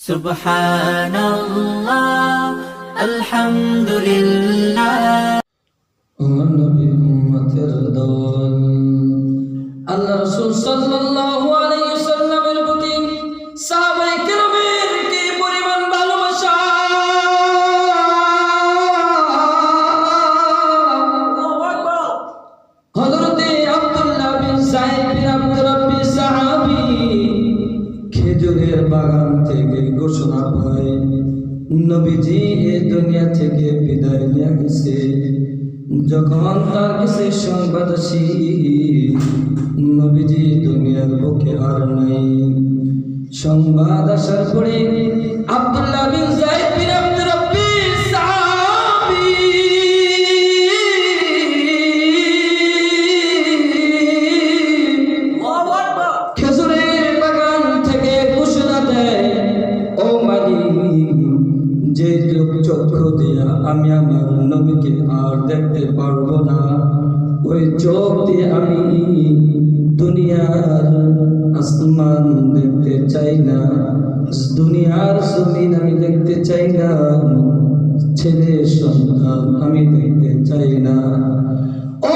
سبحان الله الحمد لله আমার নবীর উম্মতের দল আল্লাহ রাসূল সাল্লাল্লাহু আলাইহি যখন তার কাছে সংবাদ আসি নবীজি দুনিয়ার বুকে আর নাই। সংবাদ আসার পরে আব্দুল্লাহ বিন আমার নবীকে আর দেখতে পারব না। ওই চোখ দিয়ে আমি দুনিয়ার আসমান দেখতে চাই না। দুনিয়ার জমিন আমি দেখতে চাই না। ছেলে সন্তান আমি দেখতে চাই না। ও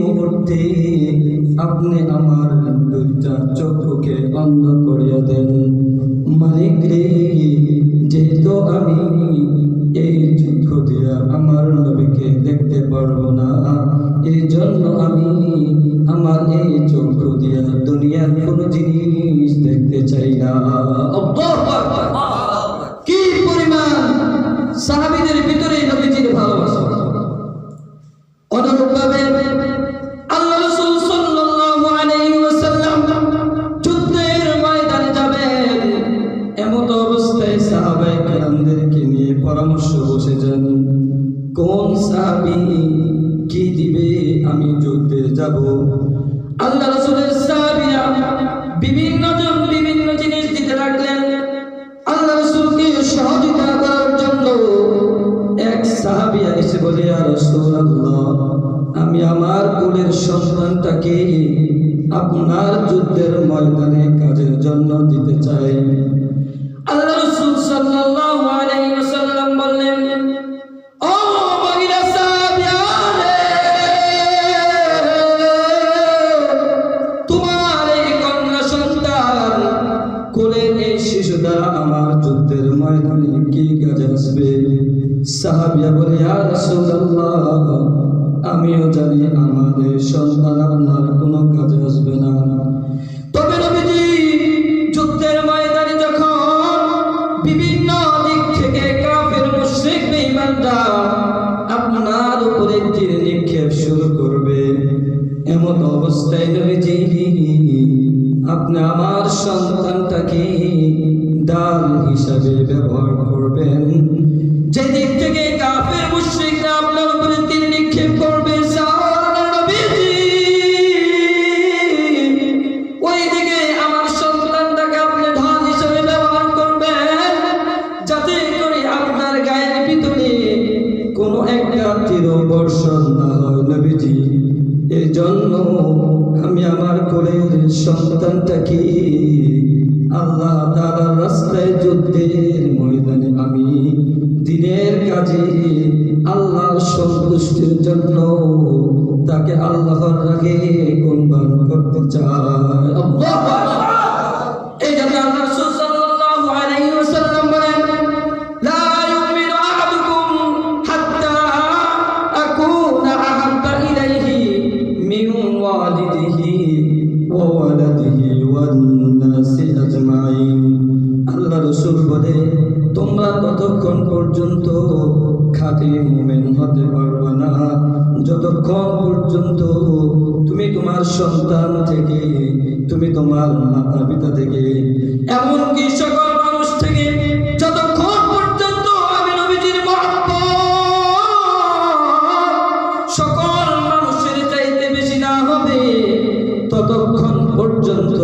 মুহূর্তে আপনি আমার দুইটা চক্ষুকে অন্ধ করিয়া দেন। মালিক রে, যেহেতু আমি এই চক্ষু দিয়া আমার নবীকে দেখতে পারব না এই জন্য আমি আমার এই চক্ষু দিয়া দুনিয়ার কোনো জিনিস দেখতে চাই না। যাব। আল্লাহ রাসূলের সাহাবীরা বিভিন্ন জন বিভিন্ন জিনিস দিতে লাগলেন। আল্লাহ রাসূলকে সহযোগিতা করার জন্য এক সাহাবী এসে বলে, ইয়া রাসূলুল্লাহ, আমি আমার কোলের সন্তানটাকে আপনার যুদ্ধের ময়দানে কাজের জন্য দিতে চাই। আল্লাহ রাসূল সাল্লাল্লাহু আলাইহি ওয়াসাল্লাম বলে আমিও জানি আমাদের সন্তান আপনার কোনো কাজে আসবে না। তবে নবীজি যুদ্ধের বিভিন্ন আপনার উপরে তীর নিক্ষেপ শুরু করবে এমন অবস্থায় আপনি আমার সন্তানটাকে ডাল হিসাবে ব্যবহার করবেন। যে দিক থেকে কাফের মুশরিকরা আপনার উপরে তীর নিক্ষেপ করবে ওই দিকে আমার সন্তানটাকে আপনি ঢাল হিসেবে ব্যবহার করবেন, যাতে করে আপনার গায়ের ভিতরে কোনো একটা তীর বর্ষণ এই জন্য আমি আমার কোলের সন্তানটাকে আল্লাহ তাআলার রাস্তায় দিনের কাজে আল্লাহর সন্তুষ্টির জন্য তাকে আল্লাহর আগে গুণবান করতে চায়। আল্লাহু বলে তোমরা ততক্ষণ পর্যন্ত খাতে মোমেন হতে পারবে না। যতক্ষণ পর্যন্ত তুমি তোমার সন্তান থেকে, তুমি তোমার মাতা পিতা থেকে, এমনকি সকল মানুষ থেকে যতক্ষণ পর্যন্ত সকল মানুষের চাইতে বেশি না হবে, ততক্ষণ পর্যন্ত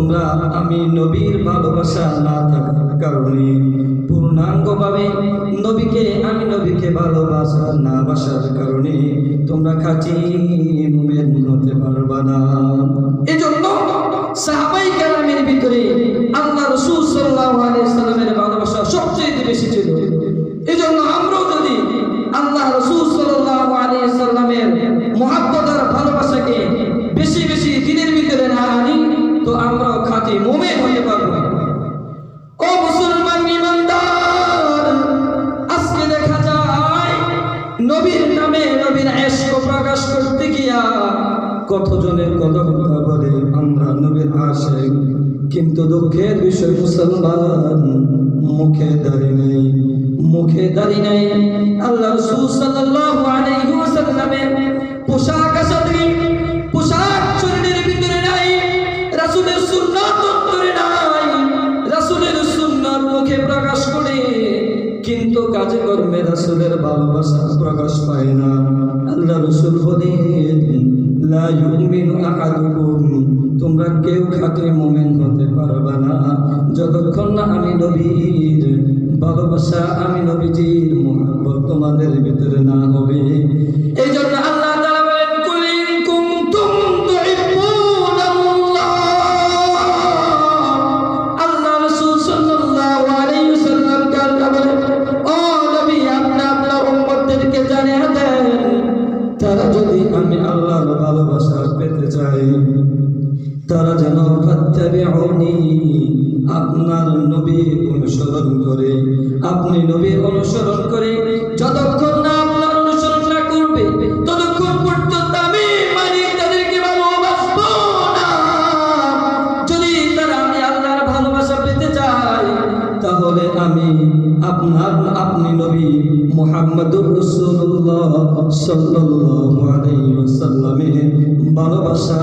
তোমরা আমি নবীর ভালোবাসা না থাকার কারণে পূর্ণাঙ্গভাবে নবীকে, আমি নবীকে ভালোবাসা না বাসার কারণে তোমরা খাঁটি মুমেন হতে পারবা না। কতজনের কত কথা বলে আমরা নবীর আসে কিন্তু দুঃখের বিষয় মুসলমান মুখে দাঁড়ি নেই। মুখে দাঁড়ি নেই। আল্লাহ পোশাক পোশাক ভিতরে নাই, রাসূলের মুখে প্রকাশ করে, কিন্তু কাজে কর্মে রাসূলের ভালোবাসা প্রকাশ তোমরা কেউ খাতে মোমেন হতে পারবে না যতক্ষণ না আমি নবীর ভালোবাসা আমি নবীজির মোহাব্বত তোমাদের ভিতরে না চায় তারা যেন আপনার নবী অনুসরণ করে। আপনি নবী অনুসরণ করে যতক্ষণ তাহলে আমি আপনার, আপনি নবী মুহাম্মদুর ওয়াসাল্লামের ভালোবাসা।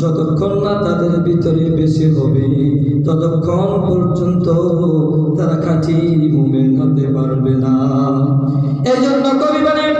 যতক্ষণ না তাদের ভিতরে বেশি হবে, ততক্ষণ পর্যন্ত তারা খাঁটি মুমিন হতে পারবে না। এই জন্য কবি বলেন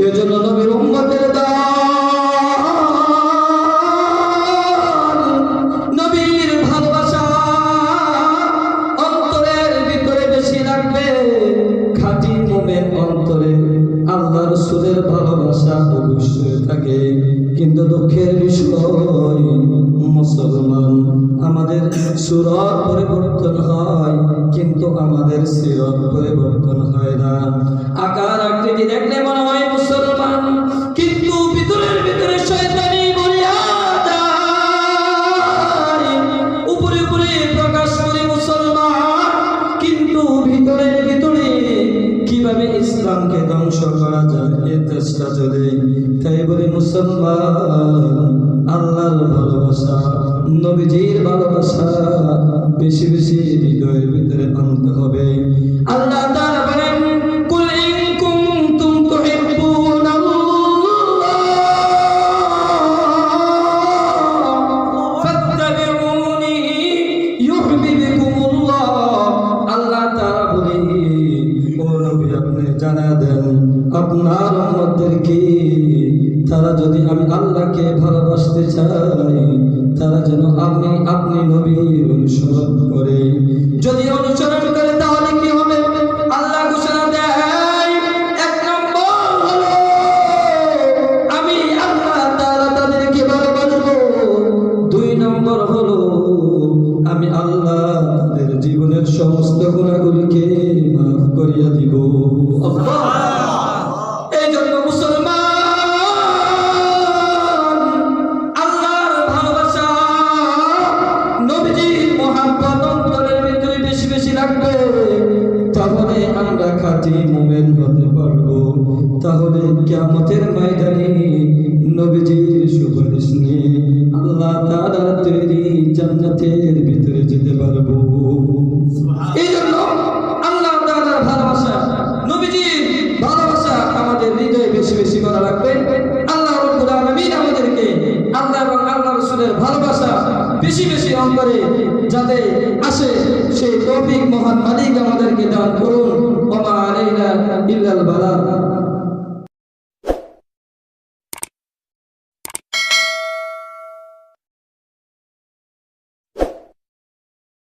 এজন্য নবীর নবীজির ভালোবাসা বেশি বেশি হৃদয়ের ভিতরে আনতে হবে। আল্লাহ তাআলা আল্লাহ তাআলা বলেন জানা দেন, আপনার উম্মতদেরকে, তারা যদি আমি আল্লাহকে ভালোবাসতে চাই তারা যেন আপনি আপনি নবীর অনুসরণ করে। যদি অনুসরণ করে রাখবে তাহলে আমরা খাঁটি মুমেন হতে পারব। তাহলে কিয়ামতের ময়দানে নবীজির সুপারিশ নিয়ে আল্লাহ তাআলার তৈরি জান্নাতের ভিতরে যেতে পারব। এই জন্য আল্লাহ ভালোবাসা নবীজির ভালোবাসা আমাদের হৃদয়ে বেশি বেশি করা রাখবে আল্লাহ রাব্বুল আলামিন আমাদেরকে আল্লাহ এবং আল্লাহ রাসূলের ভালোবাসা বেশি বেশি অন্তরে যাতে আসে সেই তৌফিক